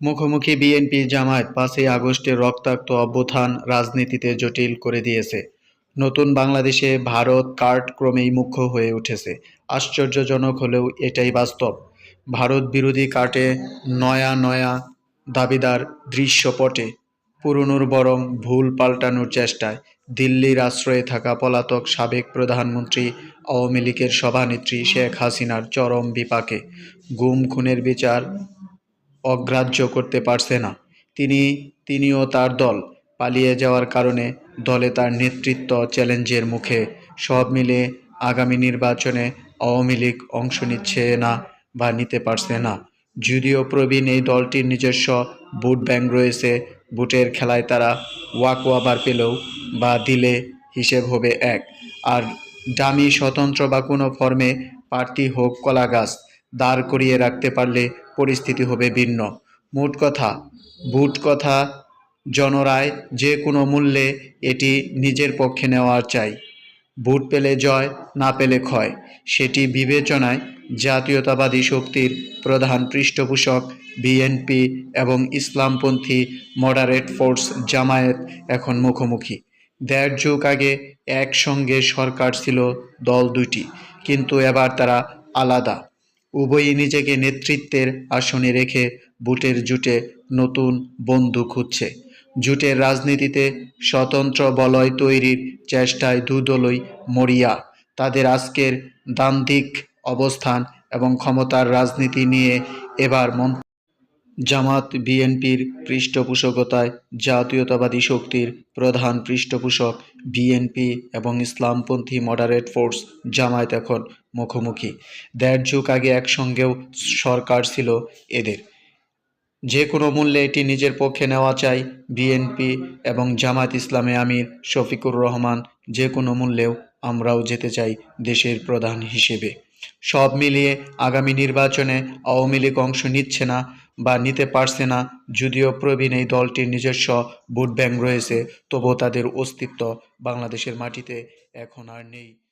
মুখোমুখি বিএনপি জামায়াত পাঁচই আগস্টের রক্তাক্ত অভ্যুত্থান রাজনীতিতে জটিল করে দিয়েছে। নতুন বাংলাদেশে ভারত কার্ড ক্রমেই মুখ্য হয়ে উঠেছে। আশ্চর্যজনক হলেও এটাই বাস্তব। ভারত বিরোধী কাটে নয়া নয়া দাবিদার দৃশ্যপটে, পুরনোর বরং ভুল পাল্টানোর চেষ্টায় দিল্লির আশ্রয়ে থাকা পলাতক সাবেক প্রধানমন্ত্রী, আওয়ামী লীগের সভানেত্রী শেখ হাসিনার চরম বিপাকে। গুম খুনের বিচার অগ্রাহ্য করতে পারছে না। তিনি, তিনিও তার দল পালিয়ে যাওয়ার কারণে দলে তার নেতৃত্ব চ্যালেঞ্জের মুখে। সব মিলে আগামী নির্বাচনে আওয়ামী লীগ অংশ নিচ্ছে না বা নিতে পারছে না। যদিও প্রবীণ এই দলটির নিজস্ব বুট ব্যাংক রয়েছে, বুটের খেলায় তারা ওয়াক ওয়াবার পেলেও বা দিলে হিসেব হবে এক। আর ডামি স্বতন্ত্র বা কোনো ফর্মে প্রার্থী হোক কলা গাছ দাঁড় করিয়ে রাখতে পারলে পরিস্থিতি হবে ভিন্ন। মোট কথা বুট কথা, জনরায় যে কোনো মূল্যে এটি নিজের পক্ষে নেওয়ার চাই। ভোট পেলে জয়, না পেলে ক্ষয়, সেটি বিবেচনায় জাতীয়তাবাদী শক্তির প্রধান পৃষ্ঠপোষক, বিএনপি এবং ইসলামপন্থী মডারেট ফোর্স জামায়াত এখন মুখোমুখি। দেড় যুগ আগে একসঙ্গে সরকার ছিল দল দুটি কিন্তু এবার তারা আলাদা। উভয়ই নিজেকে নেতৃত্বের আসনে রেখে বুটের জুটে নতুন বন্ধু খুঁজছে। জুটের রাজনীতিতে স্বতন্ত্র বলয় তৈরির চেষ্টায় দুদলই মরিয়া। তাদের আজকের দ্বান্দ্বিক অবস্থান এবং ক্ষমতার রাজনীতি নিয়ে এবার মন জামাত বিএনপির পৃষ্ঠপোষকতায় জাতীয়তাবাদী শক্তির প্রধান পৃষ্ঠপোষক বিএনপি এবং ইসলামপন্থী মডারেট ফোর্স জামায়াত এখন মুখোমুখি। দেড় যুগ আগে একসঙ্গেও সরকার ছিল এদের। যে কোনো মূল্যে এটি নিজের পক্ষে নেওয়া চাই, বিএনপি এবং জামাত ইসলামে আমির শফিকুর রহমান যে কোনো মূল্যেও আমরাও যেতে চাই দেশের প্রধান হিসেবে। সব মিলিয়ে আগামী নির্বাচনে আওয়ামী লীগ অংশ নিচ্ছে না বা নিতে পারছে না, যদিও প্রবীণ এই দলটির নিজস্ব ভোট ব্যাংক রয়েছে, তবুও তাদের অস্তিত্ব বাংলাদেশের মাটিতে এখন আর নেই।